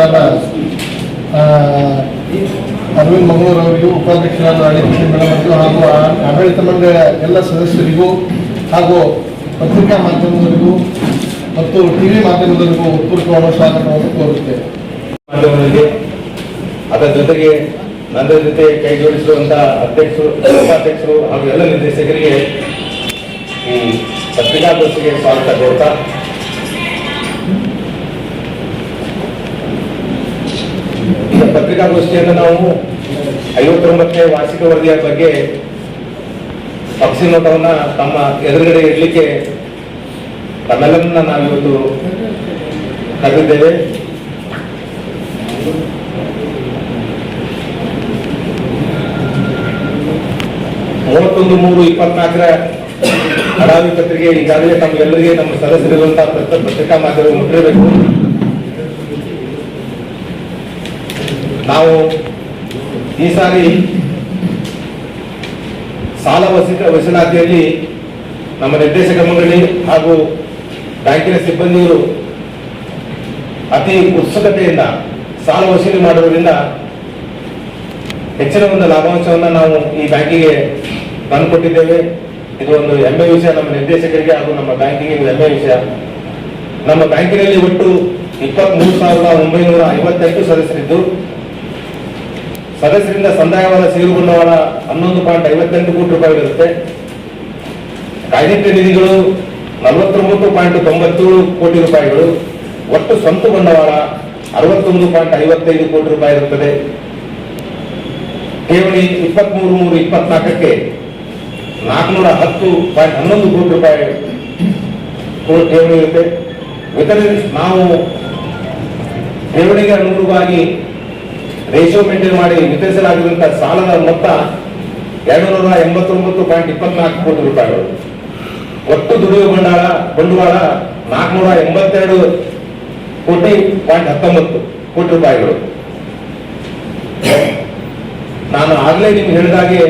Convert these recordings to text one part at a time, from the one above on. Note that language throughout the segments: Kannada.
ಆ, ಅರವಿಂದ್ ಮಂಗಳೂರು ಅವರಿಗೂ ಉಪಾಧ್ಯಕ್ಷರಾದ ಅಳಿಕೃಷ್ಣ ಮೇಡಮ್ ಹಾಗೂ ಆಡಳಿತ ಮಂಡಳಿಯ ಎಲ್ಲ ಸದಸ್ಯರಿಗೂ ಹಾಗೂ ಪತ್ರಿಕಾ ಮಾಧ್ಯಮದವರಿಗೂ ಮತ್ತು ಟಿವಿ ಮಾಧ್ಯಮದವರಿಗೂ ಉತ್ಪೂರ್ವಕವಾದ ಸ್ವಾಗತವನ್ನು ಕೋರುತ್ತೇವೆ. ಅದರ ಜೊತೆಗೆ ನನ್ನ ಜೊತೆ ಕೈ ಜೋಡಿಸಿರುವಂತಹ ಅಧ್ಯಕ್ಷರು ಉಪಾಧ್ಯಕ್ಷರು ಹಾಗೂ ಎಲ್ಲ ನಿರ್ದೇಶಕರಿಗೆ ಈ ಪತ್ರಿಕಾಗೋಷ್ಠಿಗೆ ಸ್ವಾಗತ ಕೋರ್ತಾ ಪತ್ರಿಕಾಗೋಷ್ಠಿಯನ್ನು ನಾವು ಐವತ್ತೊಂಬತ್ತನೇ ವಾರ್ಷಿಕ ವರದಿಯ ಬಗ್ಗೆ ಪಕ್ಷಿ ನೋಟವನ್ನ ತಮ್ಮ ಎದುರುಗಡೆ ಇಡಲಿಕ್ಕೆ ತಮ್ಮೆಲ್ಲರನ್ನ ನಾವಿವತ್ತು ಕರೆದಿದ್ದೇವೆ. ಮೂವತ್ತೊಂದು ಮೂರು ಇಪ್ಪತ್ನಾಲ್ಕರ ಅಡಾವಿ ಪತ್ರಿಕೆ ಈಗಾಗಲೇ ತಮ್ಮೆಲ್ಲರಿಗೆ ನಮ್ಮ ಸದಸ್ಯರಿರುವಂತಹ ಪತ್ರಿಕಾ ಮಾಧ್ಯಮ ಮುಟ್ಟಿರಬೇಕು. ನಾವು ಈ ಸಾರಿ ಸಾಲ ವಸೂಲ ವಸೂಲಾತಿಯಲ್ಲಿ ನಮ್ಮ ನಿರ್ದೇಶಕ ಮಂಡಳಿ ಹಾಗೂ ಬ್ಯಾಂಕಿನ ಸಿಬ್ಬಂದಿಯರು ಅತಿ ಉತ್ಸುಕತೆಯಿಂದ ಸಾಲ ವಸೂಲಿ ಮಾಡುವುದರಿಂದ ಹೆಚ್ಚಿನ ಒಂದು ಲಾಭಾಂಶವನ್ನು ನಾವು ಈ ಬ್ಯಾಂಕಿಗೆ ತಂದುಕೊಟ್ಟಿದ್ದೇವೆ. ಇದು ಒಂದು ಹೆಮ್ಮೆ ವಿಷಯ ನಮ್ಮ ನಿರ್ದೇಶಕರಿಗೆ ಹಾಗೂ ನಮ್ಮ ಬ್ಯಾಂಕಿಗೆ ಹೆಮ್ಮೆ ವಿಷಯ. ನಮ್ಮ ಬ್ಯಾಂಕಿನಲ್ಲಿ ಒಟ್ಟು ಇಪ್ಪತ್ಮೂರು ಸಾವಿರದ ಒಂಬೈನೂರ ಐವತ್ತೆಂಟು ಸದಸ್ಯರಿದ್ದು ಸದಸ್ಯರಿಂದ ಸಂದಾಯವಾದ ಷೇರು ಬಂಡವಾಳ ಹನ್ನೊಂದು ಪಾಯಿಂಟ್ ಐವತ್ತೆಂಟು ಕೋಟಿ ರೂಪಾಯಿ ಇರುತ್ತೆ. ಕಾಯ್ದಿಟ್ಟ ನಿಧಿಗಳು ನಲವತ್ತೊಂಬತ್ತು ಪಾಯಿಂಟ್ ತೊಂಬತ್ತೇಳು ಕೋಟಿ ರೂಪಾಯಿಗಳು. ಒಟ್ಟು ಸ್ವಂತ ಬಂಡವಾಳ ಅರವತ್ತೊಂದು ಪಾಯಿಂಟ್ ಐವತ್ತೈದು ಕೋಟಿ ರೂಪಾಯಿ ಇರುತ್ತದೆ. ಠೇವಣಿ ಇಪ್ಪತ್ಮೂರು ಮೂರು ಇಪ್ಪತ್ನಾಲ್ಕಕ್ಕೆ ನಾಲ್ಕುನೂರ ಹತ್ತು ಪಾಯಿಂಟ್ ಹನ್ನೊಂದು ಕೋಟಿ ರೂಪಾಯಿ ಠೇವಣಿ ಇರುತ್ತೆ. ವಿತರಣೆ ನಾವು ಠೇವಣಿಗೆ ಅನುಗುಣವಾಗಿ ರೇಷಿಯೋ ಮೇಂಟೈನ್ ಮಾಡಿ ವಿತರಿಸಲಾಗಿರುವಂತಹ ಸಾಲದ ಮೊತ್ತ ಎರಡು ನೂರ ಎಂಬತ್ತೊಂಬತ್ತು ಪಾಯಿಂಟ್ ಇಪ್ಪತ್ನಾಲ್ಕು ಕೋಟಿ ರೂಪಾಯಿಗಳು. ಒಟ್ಟು ದುಡಿಯುವ ಬಂಡವಾಳ ಬಂಡವಾಳ ನಾಲ್ಕುನೂರ ಎಂಬತ್ತೆರಡು ಕೋಟಿ ಪಾಯಿಂಟ್ ಹತ್ತೊಂಬತ್ತು ಕೋಟಿ ರೂಪಾಯಿಗಳು. ನಾನು ಆಗಲೇ ನಿಮ್ಗೆ ಹೇಳಿದಾಗೆ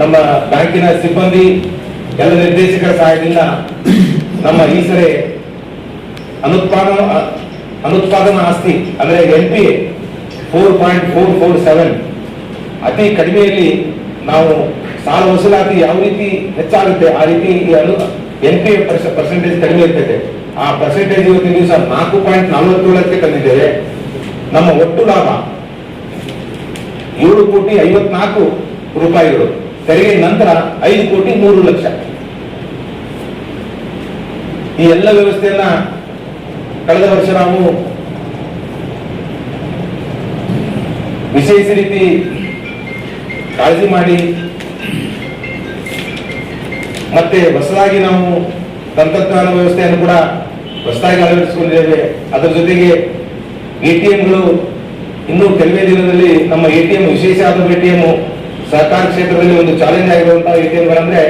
ನಮ್ಮ ಬ್ಯಾಂಕಿನ ಸಿಬ್ಬಂದಿ, ಎಲ್ಲ ನಿರ್ದೇಶಕರ ಸಹಾಯದಿಂದ ನಮ್ಮ ಈ ಸರಿ ಅನುತ್ಪಾದನ ಅನುತ್ಪಾದನಾ ಆಸ್ತಿ, ಅಂದರೆ N P four point four four seven ಅತಿ ಕಡಿಮೆಯಲ್ಲಿ ನಾವು ಸಾಲ ವಸೂಲಾತಿ ಯಾವ ರೀತಿ ಹೆಚ್ಚಾಗುತ್ತೆ, ಆ ರೀತಿ ಈ ಎನ್ ಪಿ ಪರ್ಸೆಂಟೇಜ್ ಕಡಿಮೆ ಇರ್ತದೆ ಆ ಪರ್ಸೆಂಟೇಜ್ ಇವತ್ತಿನ ದಿವಸ ನಾಲ್ಕು ಪಾಯಿಂಟ್ ನಲವತ್ತೇಳಕ್ಕೆ ತಂದಿದ್ದೇವೆ. ನಮ್ಮ ಒಟ್ಟು ಲಾಭ ಏಳು ಕೋಟಿ ಐವತ್ನಾಲ್ಕು ರೂಪಾಯಿಗಳು ತೆರಿಗೆ ನಂತರ ಐದು ಕೋಟಿ ಮೂರು ಲಕ್ಷ. ಈ ಎಲ್ಲ ವ್ಯವಸ್ಥೆಯನ್ನ ಕಳೆದ ವರ್ಷ ನಾವು ವಿಶೇಷ ರೀತಿ ಕಾಳಜಿ ಮಾಡಿ ಮತ್ತೆ ಹೊಸದಾಗಿ ನಾವು ತಂತ್ರಜ್ಞಾನ ವ್ಯವಸ್ಥೆಯನ್ನು ಕೂಡ ಹೊಸದಾಗಿ ಅಳವಡಿಸಿಕೊಂಡಿದ್ದೇವೆ. ಅದರ ಜೊತೆಗೆ ಎ ಟಿ ಎಂಗಳು ಇನ್ನೂ ಕೆಲವೇ ದಿನದಲ್ಲಿ ನಮ್ಮ ಎ ಟಿ ಎಂ ವಿಶೇಷ ಆದ ಎಂ ಸಹಕಾರ ಕ್ಷೇತ್ರದಲ್ಲಿ ಒಂದು ಚಾಲೆಂಜ್ ಆಗಿರುವಂತಹ ಎಟಿಎಂಗಳಂದ್ರೆ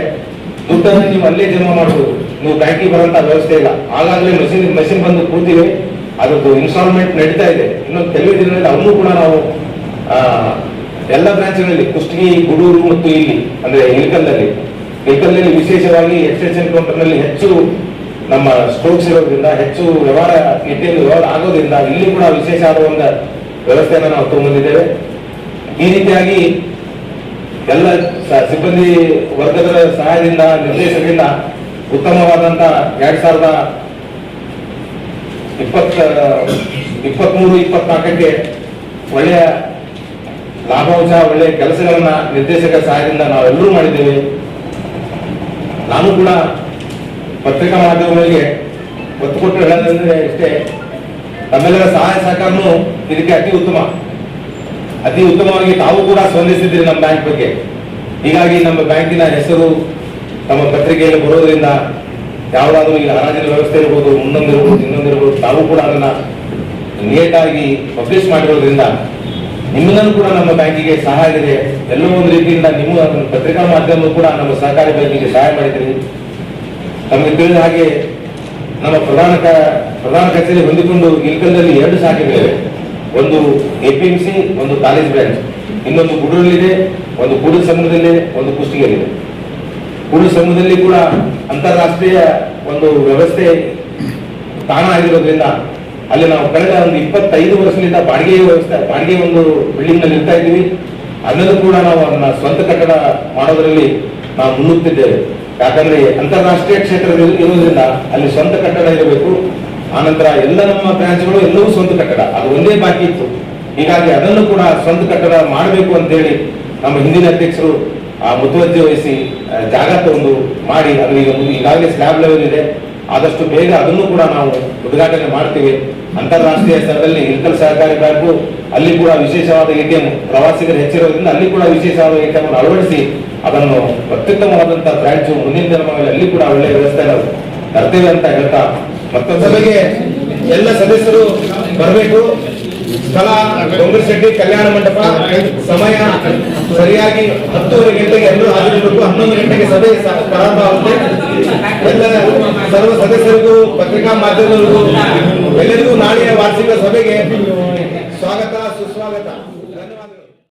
ದುಡ್ಡನ್ನು ನೀವು ಅಲ್ಲೇ ಜಮಾ ಮಾಡಬಹುದು. ನೀವು ಬ್ಯಾಂಕಿಗೆ ಬರುವಂತ ವ್ಯವಸ್ಥೆ ಇಲ್ಲ. ಆಗಾಗಲೇ ಮಷಿನ್ ಮೆಷಿನ್ ಬಂದು ಕೂತಿವೆ ಅದರದ್ದು ಇನ್ಸ್ಟಾಲ್ಮೆಂಟ್ ನಡೀತಾ ಇದೆ. ಇನ್ನೊಂದು ಕೆಲವೇ ದಿನದಲ್ಲಿ ಅವನ್ನೂ ಕೂಡ ನಾವು ಎಲ್ಲ ಬ್ರಾಂಚ್ಗಳಲ್ಲಿ ಕುಷ್ಟಗಿ, ಗುಡೂರು ಮತ್ತು ಇಲ್ಲಿ, ಅಂದ್ರೆ ಇಲ್ಕಲ್ನಲ್ಲಿ ಇಲ್ಕಲ್ನಲ್ಲಿ ವಿಶೇಷವಾಗಿ ಎಕ್ಸ್ಟೆನ್ಷನ್ ಕೌಂಟರ್ನಲ್ಲಿ ಹೆಚ್ಚು ನಮ್ಮ ಸ್ಟೋಕ್ಸ್ ಇರೋದ್ರಿಂದ, ಹೆಚ್ಚು ವ್ಯವಹಾರ ಎಟಿಎಂ ವ್ಯವಹಾರ ಆಗೋದ್ರಿಂದ ಇಲ್ಲಿ ಕೂಡ ವಿಶೇಷ ಆದ ಒಂದು ವ್ಯವಸ್ಥೆಯನ್ನು ನಾವು ತಗೊಂಡಿದ್ದೇವೆ ಈ ರೀತಿಯಾಗಿ ಎಲ್ಲ ಸಿಬ್ಬಂದಿ ವರ್ಗದ ಸಹಾಯದಿಂದ, ನಿರ್ದೇಶಕರಿಂದ ಉತ್ತಮವಾದಂತ ಎರಡ್ ಸಾವಿರದ ಇಪ್ಪತ್ತ, ಇಪ್ಪತ್ಮೂರು, ಇಪ್ಪತ್ನಾಲ್ಕಕ್ಕೆ ಒಳ್ಳೆಯ ಲಾಭಾಂಶ, ಒಳ್ಳೆಯ ಕೆಲಸಗಳನ್ನ ನಿರ್ದೇಶಕ ಸಹಾಯದಿಂದ ನಾವೆಲ್ಲರೂ ಮಾಡಿದ್ದೇವೆ. ನಾನು ಕೂಡ ಪತ್ರಿಕಾ ಮಾಧ್ಯಮಗಳಿಗೆ ಒತ್ತು ಕೊಟ್ಟು ಹೇಳೋದಂದ್ರೆ ಇಷ್ಟೇ ತಮ್ಮೆಲ್ಲರ ಸಹಾಯ ಸಹಕಾರನು ಇದಕ್ಕೆ ಅತಿ ಉತ್ತಮ. ಅತಿ ಉತ್ತಮವಾಗಿ ತಾವು ಕೂಡ ಸ್ಪಂದಿಸಿದ್ರಿ ನಮ್ಮ ಬ್ಯಾಂಕ್ ಬಗ್ಗೆ. ಹೀಗಾಗಿ ನಮ್ಮ ಬ್ಯಾಂಕಿನ ಹೆಸರು ನಮ್ಮ ಪತ್ರಿಕೆಯಲ್ಲಿ ಬರೋದ್ರಿಂದ ಯಾವುದಾದ್ರೂ ಈಗ ಹರಾಜಿನ ವ್ಯವಸ್ಥೆ ಇರ್ಬೋದು ಮುಂದೊಂದಿರ್ಬೋದು ಇನ್ನೊಂದಿರ್ಬೋದು ತಾವು ಕೂಡ ಅದನ್ನ ನೀಟಾಗಿ ಪಬ್ಲಿಷ್ ಮಾಡಿರೋದ್ರಿಂದ ನಿಮ್ಮನ್ನು ಕೂಡ ನಮ್ಮ ಬ್ಯಾಂಕಿಗೆ ಸಹಾಯ ಇದೆ ಎಲ್ಲೋ ಒಂದು ರೀತಿಯಿಂದ ನಿಮ್ಮ ಪತ್ರಿಕಾ ಮಾಧ್ಯಮ ಕೂಡ ನಮ್ಮ ಸಹಕಾರಿ ಬ್ಯಾಂಕಿಗೆ ಸಹಾಯ ಮಾಡಿದ್ರಿ ನಮಗೆ ತಿಳಿದ ಹಾಗೆ ನಮ್ಮ ಪ್ರಧಾನ ಪ್ರಧಾನ ಕಚೇರಿ ಹೊಂದಿಕೊಂಡು ಇಲ್ಕಲ್ದಲ್ಲಿ ಎರಡು ಶಾಖೆಗಳಿವೆ. ಒಂದು ಎ ಪಿ ಎಂ ಸಿ ಒಂದು ಕಾಲೇಜ್ ಬ್ರಾಂಚ್ ಇನ್ನೊಂದು ಗುಡೂರಲ್ಲಿದೆ, ಒಂದು ಕೂಡಲ ಸಂಘದಲ್ಲಿದೆ ಒಂದು ಕುಷ್ಟಗಿಯಲ್ಲಿದೆ. ಕೂಡಲ ಸಂಘದಲ್ಲಿ ಕೂಡ ಅಂತಾರಾಷ್ಟ್ರೀಯ ಒಂದು ವ್ಯವಸ್ಥೆ ತಾಣ ಆಗಿರೋದ್ರಿಂದ ಅಲ್ಲಿ ನಾವು ಕಳೆದ ಒಂದು ಇಪ್ಪತ್ತೈದು ವರ್ಷದಿಂದ ಬಾಡಿಗೆ ವ್ಯವಸ್ಥೆ, ಬಾಡಿಗೆ ಒಂದು ಬಿಲ್ಡಿಂಗ್ನಲ್ಲಿ ಇರ್ತಾ ಇದ್ದೀವಿ. ಅದನ್ನು ಕೂಡ ನಾವು ಅದನ್ನ ಸ್ವಂತ ಕಟ್ಟಡ ಮಾಡೋದ್ರಲ್ಲಿ ನಾವು ಮುನ್ನುತ್ತಿದ್ದೇವೆ ಯಾಕಂದ್ರೆ ಅಂತಾರಾಷ್ಟ್ರೀಯ ಕ್ಷೇತ್ರದಲ್ಲಿ ಇರುವುದರಿಂದ ಅಲ್ಲಿ ಸ್ವಂತ ಕಟ್ಟಡ ಇರಬೇಕು. ಆನಂತರ ಎಲ್ಲ ನಮ್ಮ ಬ್ರಾಂಚ್ಗಳು ಎಲ್ಲವೂ ಸ್ವಂತ ಕಟ್ಟಡ. ಅದು ಒಂದೇ ಬಾಕಿ ಇತ್ತು. ಹೀಗಾಗಿ ಅದನ್ನು ಕೂಡ ಸ್ವಂತ ಕಟ್ಟಡ ಮಾಡಬೇಕು ಅಂತೇಳಿ ನಮ್ಮ ಹಿಂದಿನ ಅಧ್ಯಕ್ಷರು ಆ ಮುತುವರ್ಜಿ ವಹಿಸಿ ಜಾಗ ತಗೊಂಡು ಮಾಡಿ, ಅದು ಈಗ ಈಗಾಗಲೇ ಸ್ಲ್ಯಾಬ್ ಲೆವೆಲ್ ಇದೆ. ಆದಷ್ಟು ಬೇಗ ಅದನ್ನು ಕೂಡ ನಾವು ಉದ್ಘಾಟನೆ ಮಾಡ್ತೀವಿ. ಅಂತಾರಾಷ್ಟ್ರೀಯ ಸ್ಥಳದಲ್ಲಿ ಇಲ್ಕಲ್ ಸಹಕಾರಿ ಬ್ಯಾಂಕು, ಅಲ್ಲಿ ಕೂಡ ವಿಶೇಷವಾದ ಎಟಿಎಂ ಪ್ರವಾಸಿಗರು ಹೆಚ್ಚಿರೋದ್ರಿಂದ ಅಲ್ಲಿ ಕೂಡ ವಿಶೇಷವಾದ ಎಟಿಎಂ ಅಳವಡಿಸಿ ಅದನ್ನು ಅತ್ಯುತ್ತಮವಾದಂತಹ ಬ್ರಾಂಚ್ ಮುಂದಿನ ದಿನಗಳಲ್ಲಿ ಅಲ್ಲಿ ಕೂಡ ಒಳ್ಳೆಯ ವ್ಯವಸ್ಥೆ ನಾವು ತರ್ತೇವೆ ಅಂತ ಹೇಳ್ತಾ ಮತ್ತೊಂದು ಸಭೆಗೆ ಎಲ್ಲ ಸದಸ್ಯರು ಬರಬೇಕು. ಸ್ಥಳ ಡೊಂಗರಶೆಟ್ಟಿ ಕಲ್ಯಾಣ ಮಂಟಪ, ಸಮಯ ಸರಿಯಾಗಿ ಹತ್ತುವರೆ ಗಂಟೆಗೆ ಎಲ್ಲರೂ ಹಾಜರಿರಬೇಕು ಹನ್ನೊಂದು ಸಭೆಗೆ ಪ್ರಾರಂಭ ಎಲ್ಲ ಸರ್ವ ಸದಸ್ಯರಿಗೂ ಪತ್ರಿಕಾ ಮಾಧ್ಯಮಗಳಿಗೂ ಎಲ್ಲರಿಗೂ ನಾಳೆಯ ವಾರ್ಷಿಕ ಸಭೆಗೆ